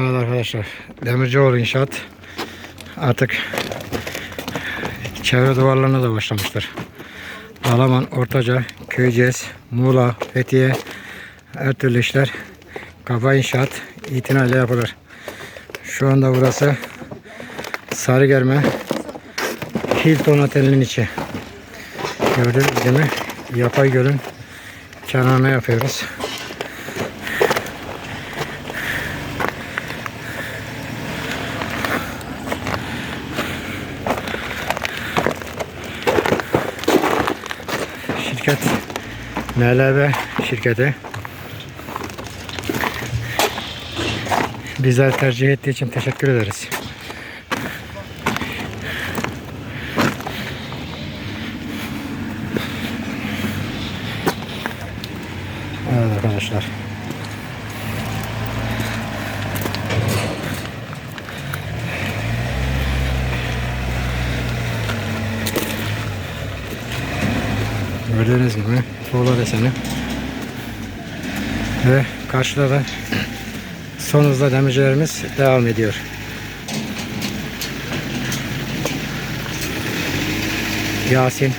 Evet arkadaşlar Demircioğlu İnşaat artık çevre duvarlarına da başlamışlar. Dalaman, Ortaca, Köyceğiz, Muğla, Fethiye her türlü işler kafa inşaat itinayla yapılır. Şu anda burası Sarıgerme Hilton Oteli'nin içi. Gördüğünüz gibi yapay gölün kenarına yapıyoruz. Şirket NLB şirketi. Bizler tercih ettiği için teşekkür ederiz. Evet arkadaşlar. Gördüğünüz gibi tuğla deseni. Ve karşıda da son hızla demircilerimiz devam ediyor. Yasin